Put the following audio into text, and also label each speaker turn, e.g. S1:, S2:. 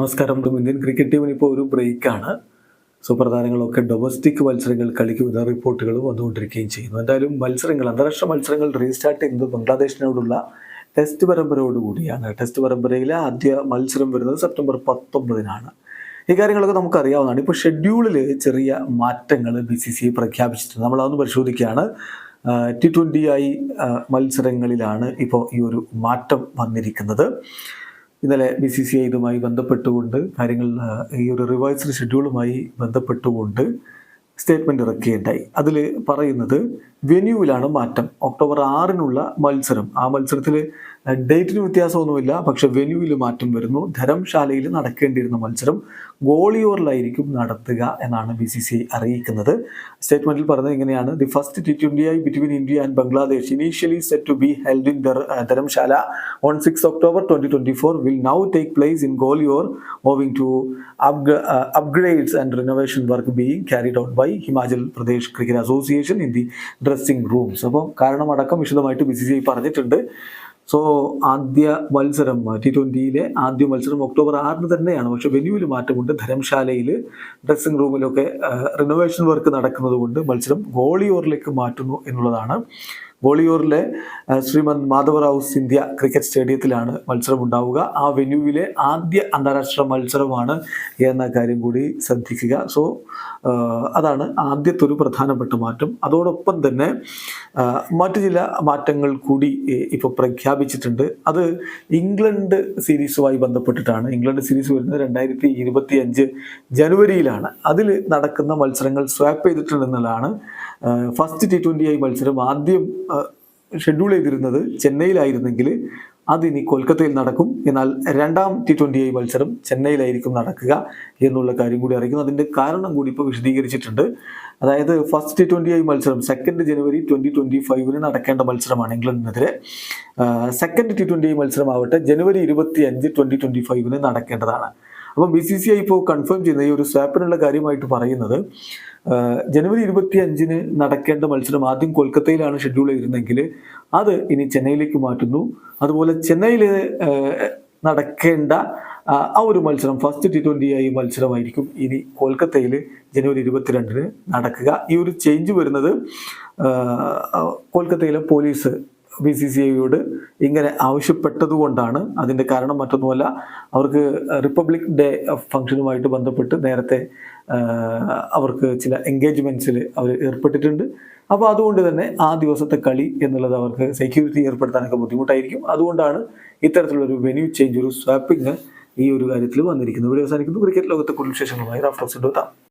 S1: നമസ്കാരം. Indian cricket ടീമിന് ഇപ്പോൾ ഒരു ബ്രേക്കാണ്. സൂപ്പർ താരങ്ങളൊക്കെ ഡൊമസ്റ്റിക് മത്സരങ്ങൾ കളിക്കുമെന്ന റിപ്പോർട്ടുകൾ വന്നുകൊണ്ടിരിക്കുകയും ചെയ്യുന്നു. എന്തായാലും മത്സരങ്ങൾ അന്താരാഷ്ട്ര മത്സരങ്ങൾ റീസ്റ്റാർട്ട് ചെയ്യുന്നത് ബംഗ്ലാദേശിനോടുള്ള ടെസ്റ്റ് പരമ്പരയോടുകൂടിയാണ്. ടെസ്റ്റ് പരമ്പരയിലെ ആദ്യ മത്സരം വരുന്നത് സെപ്റ്റംബർ പത്തൊമ്പതിനാണ്. ഈ കാര്യങ്ങളൊക്കെ നമുക്കറിയാവുന്നതാണ്. ഇപ്പോൾ ഷെഡ്യൂളിൽ ചെറിയ മാറ്റങ്ങൾ ബി സി സി പ്രഖ്യാപിച്ചിട്ടുണ്ട്. നമ്മളതൊന്ന് പരിശോധിക്കുകയാണ്. ടി ട്വന്റി ആയി മത്സരങ്ങളിലാണ് ഇപ്പോൾ ഈ ഒരു മാറ്റം വന്നിരിക്കുന്നത്. ഇന്നലെ ബി സി സി ഐ ഇതുമായി ബന്ധപ്പെട്ടുകൊണ്ട് കാര്യങ്ങൾ ഈ ഒരു റിവേഴ്സ്ഡ് ഷെഡ്യൂളുമായി ബന്ധപ്പെട്ടുകൊണ്ട് സ്റ്റേറ്റ്മെന്റ് ഇറക്കുകയുണ്ടായി. അതിൽ പറയുന്നത് വെന്യൂവിലാണ് മാറ്റം. ഒക്ടോബർ ആറിനുള്ള മത്സരം. ആ മത്സരത്തിൽ ഡേറ്റിന് വ്യത്യാസമൊന്നുമില്ല. പക്ഷെ വെന്യൂവിൽ മാറ്റം വരുന്നു. ധരംശാലയിൽ നടക്കേണ്ടിയിരുന്ന മത്സരം ഗോളിയോറിലായിരിക്കും നടത്തുക എന്നാണ് ബി സി സി ഐ അറിയിക്കുന്നത്. സ്റ്റേറ്റ്മെന്റിൽ പറഞ്ഞത് ഇങ്ങനെയാണ്. The first T twenty I between India and Bangladesh initially set to be held in Dharamshala on six October twenty twenty four will now take place in Gwalior owing to upgrades and renovation work being carried out by Himachal Pradesh cricket association in the dressing rooms അപ്പോൾ കാരണമടക്കം വിശദമായിട്ട് B C C I പറഞ്ഞിട്ടുണ്ട്. So ആദ്യ മത്സരം T ട്വന്റിയിലെ ആദ്യ മത്സരം October ആറിന് തന്നെയാണ്. പക്ഷെ വെന്യൂവിൽ മാറ്റമുണ്ട്. ധരംശാലയിൽ ഡ്രസ്സിംഗ് റൂമിലൊക്കെ റിനോവേഷൻ വർക്ക് നടക്കുന്നത് കൊണ്ട് മത്സരം ഗോളിയോറിലേക്ക് മാറ്റുന്നു എന്നുള്ളതാണ്. ഗോളിയോറിലെ ശ്രീമൻ മാധവറാവു സിന്ധ്യ ക്രിക്കറ്റ് സ്റ്റേഡിയത്തിലാണ് മത്സരം ഉണ്ടാവുക ആ വെന്യൂവിലെ ആദ്യ അന്താരാഷ്ട്ര മത്സരമാണ് എന്ന കാര്യം കൂടി ശ്രദ്ധിക്കുക. സോ അതാണ് ആദ്യത്തെ ഒരു പ്രധാനപ്പെട്ട മാറ്റം. അതോടൊപ്പം തന്നെ മറ്റു ചില മാറ്റങ്ങൾ കൂടി ഇപ്പോൾ പ്രഖ്യാപിച്ചിട്ടുണ്ട്. അത് ഇംഗ്ലണ്ട് സീരീസുമായി ബന്ധപ്പെട്ടിട്ടാണ്. ഇംഗ്ലണ്ട് സീരീസ് വരുന്നത് രണ്ടായിരത്തി ഇരുപത്തി അഞ്ച് ജനുവരിയിലാണ്. അതിൽ നടക്കുന്ന മത്സരങ്ങൾ സ്വാപ്പ് ചെയ്തിട്ടുണ്ടെന്നുള്ളതാണ്. ഫസ്റ്റ് ടി ട്വന്റി ഐ മത്സരം ആദ്യം ഷെഡ്യൂൾ ചെയ്തിരുന്നത് ചെന്നൈയിലായിരുന്നെങ്കിൽ അത് ഇനി കൊൽക്കത്തയിൽ നടക്കും. എന്നാൽ രണ്ടാം ടി ട്വന്റി ഐ മത്സരം ചെന്നൈയിലായിരിക്കും നടക്കുക എന്നുള്ള കാര്യം കൂടി അറിയിക്കുന്നു അതിന്റെ കാരണം കൂടി ഇപ്പോൾ വിശദീകരിച്ചിട്ടുണ്ട്. അതായത് ഫസ്റ്റ് ടി ട്വന്റി ഐ മത്സരം സെക്കൻഡ് ജനുവരി ട്വന്റി ട്വന്റി ഫൈവിന് നടക്കേണ്ട മത്സരമാണ് ഇംഗ്ലണ്ടിനെതിരെ. സെക്കൻഡ് ടി ട്വന്റി ഐ മത്സരമാവട്ടെ ജനുവരി ഇരുപത്തി അഞ്ച് ട്വന്റി ട്വന്റി ഫൈവിന് നടക്കേണ്ടതാണ്. അപ്പം ബി സി സി ഐ ഇപ്പോൾ കൺഫേം ചെയ്യുന്ന ഈ ഒരു സ്വാപ്പിനുള്ള കാര്യമായിട്ട് പറയുന്നത് ജനുവരി ഇരുപത്തി അഞ്ചിന് നടക്കേണ്ട മത്സരം ആദ്യം കൊൽക്കത്തയിലാണ് ഷെഡ്യൂൾ ചെയ്തിരുന്നെങ്കിൽ അത് ഇനി ചെന്നൈയിലേക്ക് മാറ്റുന്നു. അതുപോലെ ചെന്നൈയിൽ നടക്കേണ്ട ആ, ഒരു മത്സരം ഫസ്റ്റ് ടി ട്വന്റി ഐ മത്സരമായിരിക്കും ഇനി കൊൽക്കത്തയിൽ ജനുവരി ഇരുപത്തിരണ്ടിന് നടക്കുക. ഈ ഒരു ചേഞ്ച് വരുന്നത് കൊൽക്കത്തയിലെ പോലീസ് ബി സി സി ഐയോട് ഇങ്ങനെ ആവശ്യപ്പെട്ടതുകൊണ്ടാണ് അതിന്റെ കാരണം മറ്റൊന്നുമല്ല അവർക്ക് റിപ്പബ്ലിക് ഡേ ഫംഗ്ഷനുമായിട്ട് ബന്ധപ്പെട്ട് നേരത്തെ അവർക്ക് ചില എൻഗേജ്മെന്റ്സിൽ അവർ ഏർപ്പെട്ടിട്ടുണ്ട്. അപ്പോൾ അതുകൊണ്ട് തന്നെ ആ ദിവസത്തെ കളി എന്നുള്ളത് അവർക്ക് സെക്യൂരിറ്റി ഏർപ്പെടുത്താനൊക്കെ ബുദ്ധിമുട്ടായിരിക്കും. അതുകൊണ്ടാണ് ഇത്തരത്തിലുള്ളൊരു വെന്യൂ ചേഞ്ച് ഒരു സ്വാപ്പിംഗ് ഈ ഒരു കാര്യത്തിൽ വന്നിരിക്കുന്നത്. ഇവിടെ അവസാനിക്കുന്നു. ക്രിക്കറ്റ് ലോകത്തെ കുറിച്ച് വിശേഷങ്ങളുമായി എത്താം